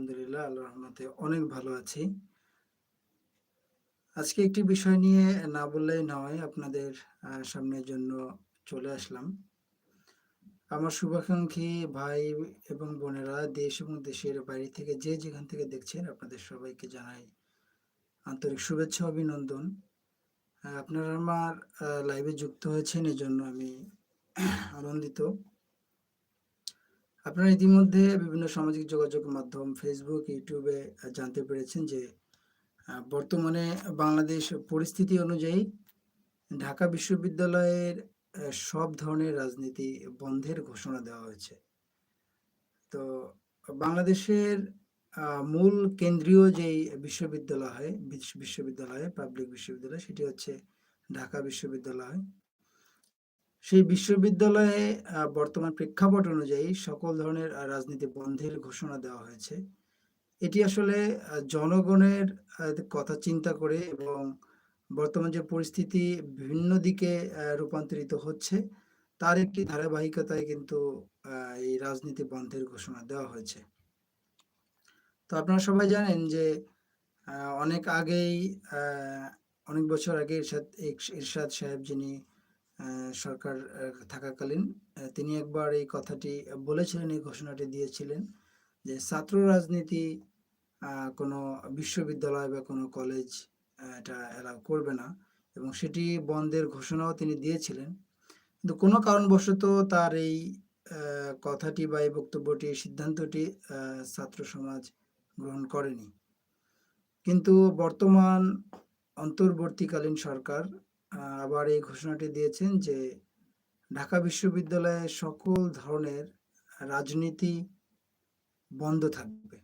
আলহামদুলিল্লাহ আল্লাহ রহমতে অনেক ভালো আছি। আজকে একটি বিষয় নিয়ে না বললেই নয়, আপনাদের সামনের জন্য চলে আসলাম। আমার শুভাকাঙ্ক্ষী ভাই এবং বোনেরা দেশ এবং দেশের বাইরে থেকে যে যেখান থেকে দেখছেন, আপনাদের সবাইকে জানাই আন্তরিক শুভেচ্ছা, অভিনন্দন। আপনারা আমার লাইভে যুক্ত হয়েছেন, এজন্য আমি আনন্দিত। আপনারা ইতিমধ্যে বিভিন্ন সামাজিক যোগাযোগ মাধ্যম ফেসবুক ইউটিউবে জানতে পেরেছেন যে বর্তমানে বাংলাদেশ পরিস্থিতি অনুযায়ী ঢাকা বিশ্ববিদ্যালয়ের সব ধরনের রাজনীতি বন্ধের ঘোষণা দেওয়া হয়েছে। তো বাংলাদেশের মূল কেন্দ্রীয় যেই বিশ্ববিদ্যালয়, বিশ বিশ্ববিদ্যালয়, পাবলিক বিশ্ববিদ্যালয় সেটি হচ্ছে ঢাকা বিশ্ববিদ্যালয়। সেই বিশ্ববিদ্যালয়ে বর্তমান প্রেক্ষাপট অনুযায়ী সকল ধরনের রাজনীতি বন্ধের ঘোষণা দেওয়া হয়েছে। এটি আসলে জনগণের কথা চিন্তা করে এবং বর্তমান যে পরিস্থিতি বিভিন্ন দিকে রূপান্তরিত হচ্ছে, তার একটি ধারাবাহিকতায় কিন্তু এই রাজনীতি বন্ধের ঘোষণা দেওয়া হয়েছে। তো আপনারা সবাই জানেন যে অনেক আগেই অনেক বছর আগে এরশাদ এরশ এরশাদ সাহেব যিনি সরকার থাকাকালীন তিনি একবার এই কথাটি বলেছিলেন, এই ঘোষণাটি দিয়েছিলেন যে ছাত্র রাজনীতি কোনো বিশ্ববিদ্যালয় বা কোনো কলেজ এটা অ্যালাউ করবে না এবং সেটি বন্ধের ঘোষণাও তিনি দিয়েছিলেন। কিন্তু কোনো কারণবশত তার এই কথাটি বা এই বক্তব্যটি, সিদ্ধান্তটি ছাত্র সমাজ গ্রহণ করেনি। কিন্তু বর্তমান অন্তর্বর্তীকালীন সরকার আবার এই ঘোষণাটি দিয়েছেন যে ঢাকা বিশ্ববিদ্যালয়ে সকল ধরনের রাজনীতি বন্ধ থাকবে।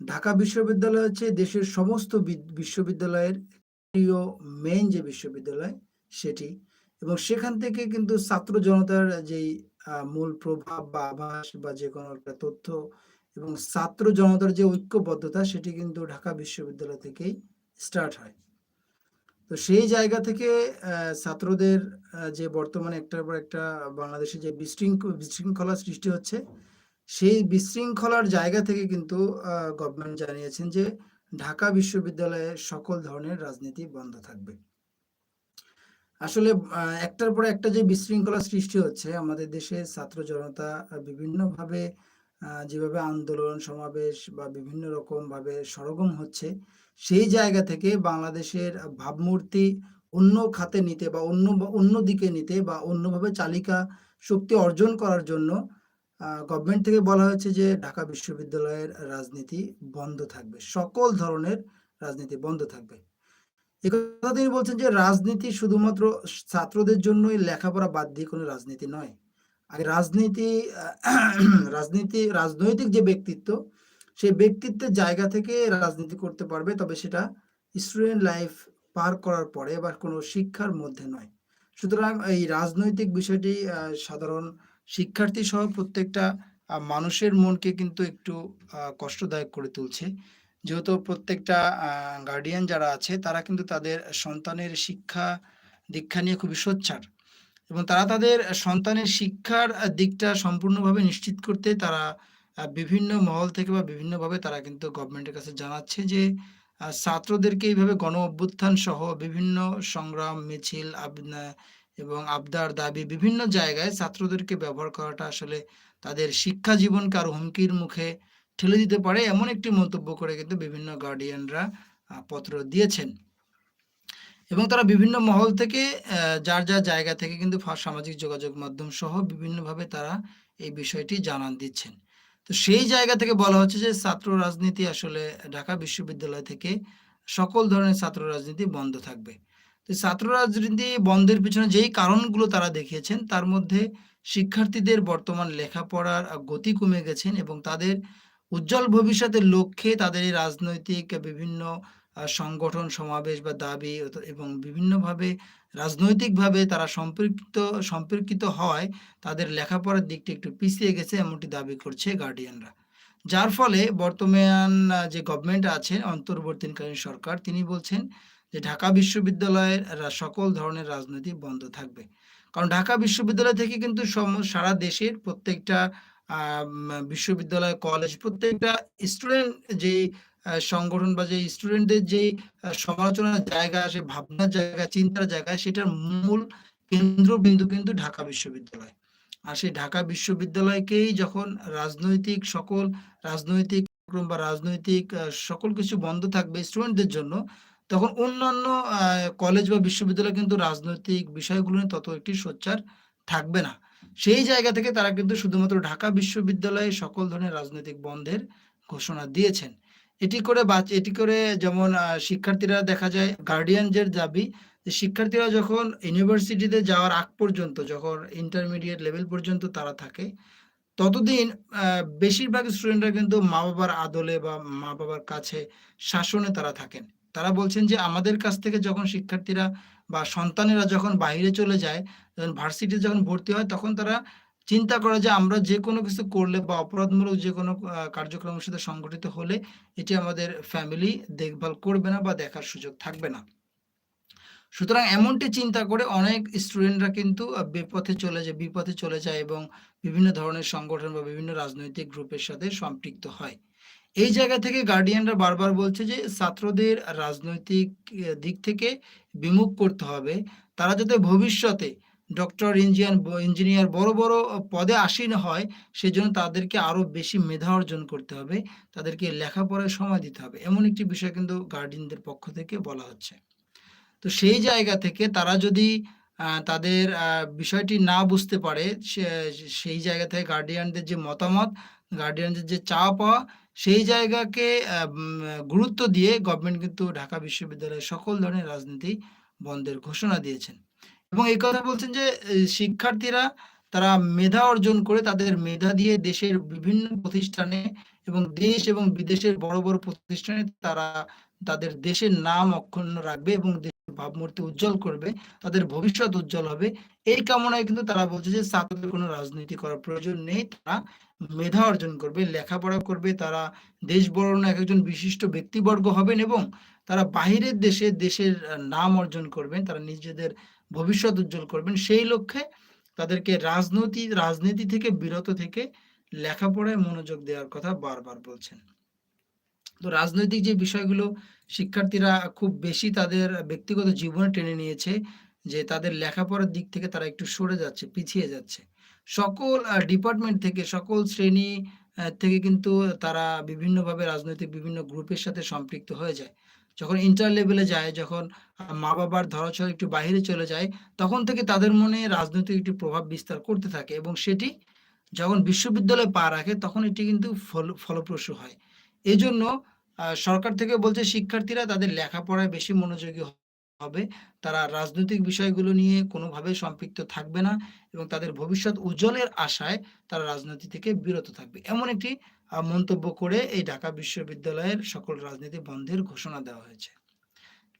ঢাকা বিশ্ববিদ্যালয় হচ্ছে দেশের সমস্ত বিদ বিশ্ববিদ্যালয়ের প্রিয় মেইন যে বিশ্ববিদ্যালয় সেটি এবং সেখান থেকে কিন্তু ছাত্র জনতার যেই মূল প্রভাব বা আভাস বা যেকোনো একটা তথ্য এবং ছাত্র জনতার যে ঐক্যবদ্ধতা সেটি কিন্তু ঢাকা বিশ্ববিদ্যালয় থেকেই স্টার্ট হয়। তো সেই জায়গা থেকে ছাত্রদের যে বর্তমানে একটার পর একটা বাংলাদেশে যে বিশৃঙ্খ বিশৃঙ্খলা সৃষ্টি হচ্ছে, সেই বিশৃঙ্খলার জায়গা থেকে কিন্তু গভর্নমেন্ট জানিয়েছেন যে ঢাকা বিশ্ববিদ্যালয়ে সকল ধরনের রাজনীতি বন্ধ থাকবে। আসলে একটার পর একটা যে বিশৃঙ্খলা সৃষ্টি হচ্ছে আমাদের দেশের ছাত্র জনতা বিভিন্নভাবে যেভাবে আন্দোলন, সমাবেশ বা বিভিন্ন রকমভাবে সরগম হচ্ছে, সেই জায়গা থেকে বাংলাদেশের ভাবমূর্তি অন্য খাতে নিতে বা অন্য অন্য দিকে নিতে বা অন্যভাবে চালিকা শক্তি অর্জন করার জন্য গভর্নমেন্ট থেকে বলা হয়েছে যে ঢাকা বিশ্ববিদ্যালয়ের রাজনীতি বন্ধ থাকবে। সকল ধরনের রাজনীতি বন্ধ থাকবে। তিনি বলছেন যে রাজনীতি শুধুমাত্র ছাত্রদের জন্যই লেখাপড়া বাদ দিয়ে কোনো রাজনীতি নয়। আগে রাজনীতি রাজনীতি রাজনৈতিক যে ব্যক্তিত্ব, সেই ব্যক্তিত্বের জায়গা থেকে রাজনীতি করতে পারবে, তবে সেটা স্টুডেন্ট লাইফ পার করার পরে বা কোনো শিক্ষার মধ্যে নয়। সুতরাং এই রাজনৈতিক বিষয়টি সাধারণ শিক্ষার্থী সহ প্রত্যেকটা মানুষের মনকে কিন্তু একটু কষ্টদায়ক করে তুলছে। যেহেতু প্রত্যেকটা গার্ডিয়ান যারা আছে, তারা কিন্তু তাদের সন্তানের শিক্ষা-দীক্ষা নিয়ে খুবই সোচ্চার এবং তারা তাদের সন্তানের শিক্ষার দিকটা সম্পূর্ণভাবে নিশ্চিত করতে তারা বিভিন্ন মহল থেকে বা বিভিন্নভাবে তারা কিন্তু গভর্নমেন্টের কাছে জানাচ্ছে যে ছাত্রদেরকে এইভাবে গণ অভ্যুত্থান সহ বিভিন্ন সংগ্রাম, মিছিল, এবং আবদার, দাবি বিভিন্ন জায়গায় ছাত্রদেরকে ব্যবহার করাটা আসলে তাদের শিক্ষা জীবনকে আরও হুমকির মুখে ঠেলে দিতে পারে এমন একটি মন্তব্য করে কিন্তু বিভিন্ন গার্ডিয়ানরা পত্র দিয়েছেন। এবং তারা বিভিন্ন মহল থেকে যার, যার জায়গা থেকে কিন্তু সামাজিক যোগাযোগ মাধ্যম সহ বিভিন্নভাবে তারা এই বিষয়টি জানান দিচ্ছেন। তো সেই জায়গা থেকে বলা হচ্ছে যে ছাত্র রাজনীতি আসলে ঢাকা বিশ্ববিদ্যালয় থেকে সকল ধরনের ছাত্র রাজনীতি বন্ধ থাকবে। তো ছাত্র রাজনীতি বন্ধের পিছনে যেই কারণগুলো তারা দেখিয়েছেন, তার মধ্যে শিক্ষার্থীদের বর্তমান লেখাপড়ার গতি কমে গেছেন এবং তাদের উজ্জ্বল ভবিষ্যতের লক্ষ্যে তাদের এই রাজনৈতিক বিভিন্ন সংগঠন, সমাবেশ বা দাবি এবং বিভিন্নভাবে রাজনৈতিকভাবে তারা সম্পৃক্ত সম্পর্কিত হওয়ায় তাদের লেখাপড়ার দিকটা একটু পিছিয়ে গেছে এমনটি দাবি করছে গার্ডিয়ানরা। যার ফলে বর্তমান যে গভর্নমেন্ট আছে অন্তর্বর্তীকালীন সরকার তিনি বলছেন যে ঢাকা বিশ্ববিদ্যালয়ের সকল ধরনের রাজনীতি বন্ধ থাকবে। কারণ ঢাকা বিশ্ববিদ্যালয় থেকে কিন্তু সারা দেশের প্রত্যেকটা বিশ্ববিদ্যালয় কলেজ প্রত্যেকটা স্টুডেন্ট যে সংগঠন বা যে স্টুডেন্টদের যে সমালোচনার জায়গা, সে ভাবনার জায়গা, চিন্তার জায়গা, সেটার মূল কেন্দ্রবিন্দু কিন্তু ঢাকা বিশ্ববিদ্যালয়। আর সেই ঢাকা বিশ্ববিদ্যালয়কেই যখন রাজনৈতিক সকল, রাজনৈতিক বা রাজনৈতিক সকল কিছু বন্ধ থাকবে স্টুডেন্টদের জন্য, তখন অন্যান্য কলেজ বা বিশ্ববিদ্যালয় কিন্তু রাজনৈতিক বিষয়গুলো নিয়ে তত একটি সোচ্চার থাকবে না। সেই জায়গা থেকে তারা কিন্তু শুধুমাত্র ঢাকা বিশ্ববিদ্যালয়ে সকল ধরনের রাজনৈতিক বন্ধের ঘোষণা দিয়েছেন। এটি করে এটি করে যেমন শিক্ষার্থীরা দেখা যায় গার্ডিয়ানদের দাবি শিক্ষার্থীরা যখন ইউনিভার্সিটিতে যাওয়ার আগ পর্যন্ত, যখন ইন্টারমিডিয়েট লেভেল পর্যন্ত তারা থাকে, ততদিন বেশিরভাগ স্টুডেন্টরা কিন্তু মা বাবার আদলে বা মা বাবার কাছে শাসনে তারা থাকেন। তারা বলছেন যে, আমাদের কাছ থেকে যখন শিক্ষার্থীরা বা সন্তানেরা যখন বাইরে চলে যায়, যখন ভার্সিটি যখন ভর্তি হয়, তখন তারা চিন্তা করে যে আমরা যে কোনো কিছু করলে বা অপরাধমূলক যে কোনো কার্যক্রমের সাথে সংগঠিত হলে এটি আমাদের ফ্যামিলি দেখভাল করবে না বা দেখার সুযোগ থাকবে না। সুতরাং এমনটি চিন্তা করে অনেক স্টুডেন্টরা কিন্তু বিপথে চলে যায়, বিপথে চলে যায় এবং বিভিন্ন ধরনের সংগঠন বা বিভিন্ন রাজনৈতিক গ্রুপের সাথে সম্পৃক্ত হয়। এই জায়গা থেকে গার্ডিয়ানরা বারবার বলছে যে ছাত্রদের রাজনৈতিক দিক থেকে বিমুখ করতে হবে। তারা যাতে ভবিষ্যতে ডক্টর ইঞ্জিনিয়ার ইঞ্জিনিয়ার বড় বড় পদে আসীন হয়, সেজন্য তাদেরকে আরও বেশি মেধা অর্জন করতে হবে, তাদেরকে লেখাপড়ায় সময় দিতে হবে। এমন একটি বিষয় কিন্তু গার্ডিয়ানদের পক্ষ থেকে বলা হচ্ছে। তো সেই জায়গা থেকে তারা যদি তাদের বিষয়টি না বুঝতে পারে সেই জায়গা থেকে গার্ডিয়ানদের যে মতামত গার্ডিয়ানদের যে চা পাওয়া, সেই জায়গাকে গুরুত্ব দিয়ে গভর্নমেন্ট কিন্তু ঢাকা বিশ্ববিদ্যালয়ের সকল ধরনের রাজনীতি বন্ধের ঘোষণা দিয়েছেন। এবং এই কথা বলছেন যে শিক্ষার্থীরা তারা মেধা অর্জন করে তাদের মেধা দিয়ে দেশের বিভিন্ন প্রতিষ্ঠানে এবং দেশ এবং বিদেশের বড় বড় প্রতিষ্ঠানে তারা তাদের দেশের নাম অক্ষুণ্ণ রাখবে এবং দেশের ভাবমূর্তি উজ্জ্বল করবে, তাদের ভবিষ্যৎ উজ্জ্বল হবে। এই কামনায় কিন্তু তারা বলছে যে, ছাত্রদের কোনো রাজনীতি করার প্রয়োজন নেই। তারা মেধা অর্জন করবে, লেখাপড়া করবে, তারা দেশ বরণ এক একজন বিশিষ্ট ব্যক্তিবর্গ হবেন এবং তারা বাহিরের দেশে দেশের নাম অর্জন করবেন। তারা নিজেদের ভবিষ্যৎ উজ্জ্বল করবেন। সেই লক্ষ্যে তাদেরকে রাজনীতি রাজনীতি থেকে, বিরত থেকে লেখাপড়ায় মনোযোগ দেওয়ার কথা বারবার বলছেন। তো রাজনৈতিক যে বিষয়গুলো শিক্ষার্থীরা খুব বেশি তাদের ব্যক্তিগত জীবনে টেনে নিয়েছে যে তাদের লেখাপড়ার দিক থেকে তারা একটু সরে যাচ্ছে, পিছিয়ে যাচ্ছে। সকল ডিপার্টমেন্ট থেকে, সকল শ্রেণি থেকে কিন্তু তারা বিভিন্নভাবে রাজনৈতিক বিভিন্ন গ্রুপের সাথে সম্পৃক্ত হয়ে যায়। যখন ইন্টার লেভেলে যায়, যখন মা বাবার ধরাছোঁয়া একটু বাইরে চলে যায়, তখন থেকে তাদের মনে রাজনৈতিক একটি প্রভাব বিস্তার করতে থাকে এবং সেটি যখন বিশ্ববিদ্যালয়ে পা রাখে, তখন এটি কিন্তু ফল, ফলপ্রসূ হয়। এই জন্য সরকার থেকে বলছে শিক্ষার্থীরা তাদের লেখাপড়ায় বেশি মনোযোগী হবে। তারা রাজনৈতিক বিষয়গুলো নিয়ে কোনোভাবে সম্পৃক্ত থাকবে না এবং তাদের ভবিষ্যৎ উজ্জ্বলের আশায় তারা রাজনীতি থেকে বিরত থাকবে। এমন একটি মন্তব্য করে এই ঢাকা বিশ্ববিদ্যালয়ের সকল রাজনীতি বন্ধের ঘোষণা দেওয়া হয়েছে।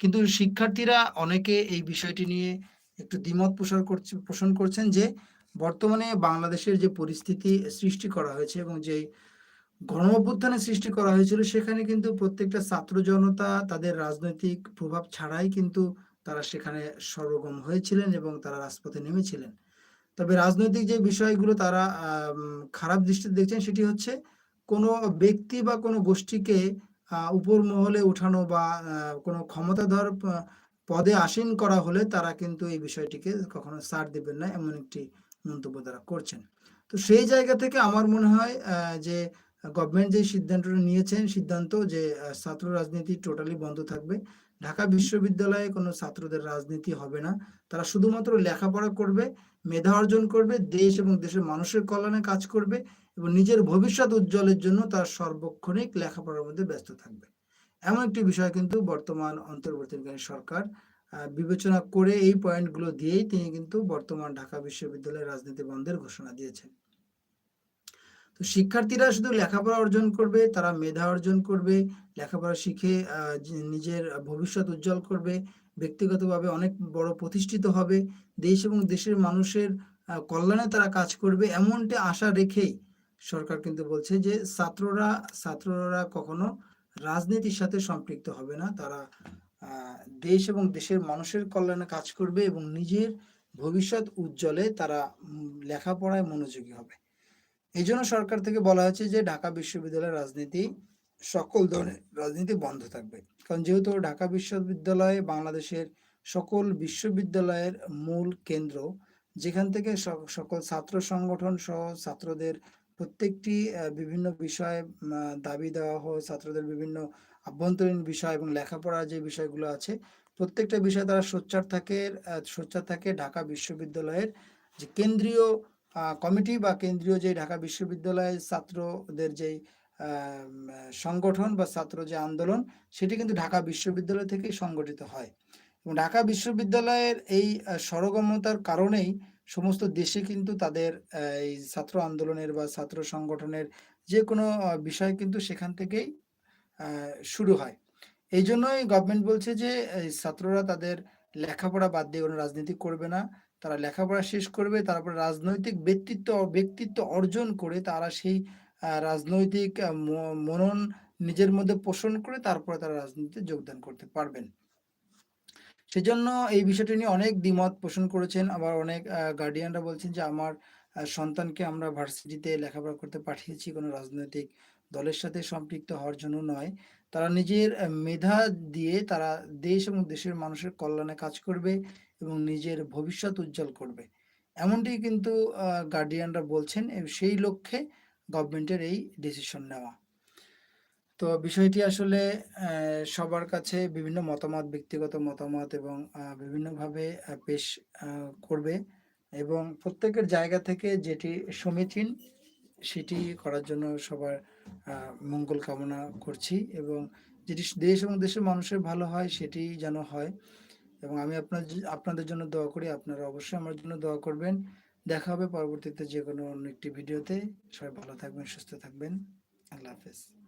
কিন্তু শিক্ষার্থীরা অনেকে এই বিষয়টি নিয়ে একটু দ্বিমত পোষণ করছে, পোষণ করছেন যে বর্তমানে বাংলাদেশের যে পরিস্থিতি সৃষ্টি করা হয়েছে এবং যে গণ সৃষ্টি করা হয়েছিল, সেখানে কিন্তু প্রত্যেকটা ছাত্র জনতা তাদের রাজনৈতিক প্রভাব ছাড়াই কিন্তু তারা সেখানে সর্বগম হয়েছিলেন এবং তারা রাজপথে নেমেছিলেন। তবে রাজনৈতিক যে বিষয়গুলো তারা খারাপ দৃষ্টিতে দেখছেন সেটি হচ্ছে কোনো ব্যক্তি বা কোনো গোষ্ঠীকে উপর মহলে উঠানো বা কোনো ক্ষমতাধর পদে আসীন করা হলে তারা কিন্তু এই বিষয়টিকে কখনো ছাড় দিবেন না, এমন একটি মন্তব্য তারা করছেন। তো সেই জায়গা থেকে আমার মনে হয় যে গভর্নমেন্ট যে সিদ্ধান্তটা নিয়েছেন, সিদ্ধান্ত যে ছাত্র রাজনীতি টোটালি বন্ধ থাকবে, ঢাকা বিশ্ববিদ্যালয়ে কোনো ছাত্রদের রাজনীতি হবে না। তারা শুধুমাত্র লেখাপড়া করবে, মেধা অর্জন করবে, দেশ এবং দেশের মানুষের কল্যাণে কাজ করবে এবং নিজের ভবিষ্যৎ উজ্জ্বলের জন্য তার সর্বক্ষণিক লেখাপড়ার মধ্যে ব্যস্ত থাকবে। এমন একটি বিষয় কিন্তু বর্তমান অন্তর্বর্তীকালীন সরকার বিবেচনা করে এই পয়েন্টগুলো দিয়েই তিনি কিন্তু বর্তমান ঢাকা বিশ্ববিদ্যালয়ের রাজনীতি বন্ধের ঘোষণা দিয়েছেন। তো শিক্ষার্থীরা শুধু লেখাপড়া অর্জন করবে, তারা মেধা অর্জন করবে, লেখাপড়া শিখে নিজের ভবিষ্যৎ উজ্জ্বল করবে, ব্যক্তিগতভাবে অনেক বড় প্রতিষ্ঠিত হবে, দেশ এবং দেশের মানুষের কল্যাণে তারা কাজ করবে, এমনটা আশা রেখেই সরকার কিন্তু বলছে যে ছাত্ররা ছাত্ররা কখনো রাজনীতির সাথে সম্পৃক্ত হবে না। তারা দেশ এবং দেশের মানুষের কল্যাণে কাজ করবে এবং নিজের ভবিষ্যৎ উজ্জ্বলে তারা লেখাপড়ায় মনোযোগী হবে। এই জন্য সরকার থেকে বলা হয়েছে যে ঢাকা বিশ্ববিদ্যালয়ের রাজনীতি সকল ধরনের রাজনীতি বন্ধ থাকবে। কারণ যেহেতু ঢাকা বিশ্ববিদ্যালয়ে বাংলাদেশের সকল বিশ্ববিদ্যালয়ের মূল কেন্দ্র, যেখান থেকে সকল ছাত্র সংগঠন সহ ছাত্রদের প্রত্যেকটি বিভিন্ন বিষয়ে দাবি দেওয়া হয়, ছাত্রদের বিভিন্ন আভ্যন্তরীণ বিষয় এবং লেখাপড়ার যে বিষয়গুলো আছে, প্রত্যেকটা বিষয়ে তারা সোচ্চার থাকে সোচ্চার থাকে ঢাকা বিশ্ববিদ্যালয়ের যে কেন্দ্রীয় কমিটি বা কেন্দ্রীয় যে ঢাকা বিশ্ববিদ্যালয়ের ছাত্রদের যেই সংগঠন বা ছাত্র যে আন্দোলন, সেটি কিন্তু ঢাকা বিশ্ববিদ্যালয় থেকেই সংগঠিত হয়। এবং ঢাকা বিশ্ববিদ্যালয়ের এই সরগমতার কারণেই সমস্ত দেশে কিন্তু তাদের এই ছাত্র আন্দোলনের বা ছাত্র সংগঠনের যে কোনো বিষয় কিন্তু সেখান থেকেই শুরু হয়। এই জন্যই গভর্নমেন্ট বলছে যে ছাত্ররা তাদের লেখাপড়া বাদ দিয়ে কোনো রাজনীতি করবে না। তারা লেখাপড়া শেষ করবে, তারপর রাজনৈতিক ব্যক্তিত্ব ব্যক্তিত্ব অর্জন করে তারা সেই রাজনৈতিক মনন নিজের মধ্যে পোষণ করে তারপরে তারা রাজনীতিতে যোগদান করতে পারবেন। সেজন্য এই বিষয়টি নিয়ে অনেক দ্বিমত পোষণ করেছেন। আবার অনেক গার্ডিয়ানরা বলছেন যে, আমার সন্তানকে আমরা ভার্সিটিতে লেখাপড়া করতে পাঠিয়েছি। কোনো রাজনৈতিক দলের সাথে সম্পৃক্ত হওয়ার জন্য নয়। তারা নিজের মেধা দিয়ে তারা দেশ এবং দেশের মানুষের কল্যাণে কাজ করবে এবং নিজের ভবিষ্যৎ উজ্জ্বল করবে। এমনটি কিন্তু গার্ডিয়ানরা বলছেন। সেই লক্ষ্যে গভর্নমেন্টের এই ডিসিশন নেওয়া। তো বিষয়টি আসলে সবার কাছে বিভিন্ন মতামত, ব্যক্তিগত মতামত এবং বিভিন্নভাবে পেশ করবে এবং প্রত্যেকের জায়গা থেকে যেটি সমীচীন সেটি করার জন্য সবার মঙ্গল কামনা করছি এবং যেটি দেশ এবং দেশের মানুষের ভালো হয় সেটি যেন হয় এবং আমি আপনার আপনাদের জন্য দোয়া করি। আপনারা অবশ্যই আমার জন্য দোয়া করবেন। দেখা হবে পরবর্তীতে যে কোনো অন্য একটি ভিডিওতে। সবাই ভালো থাকবেন, সুস্থ থাকবেন। আল্লাহ হাফেজ।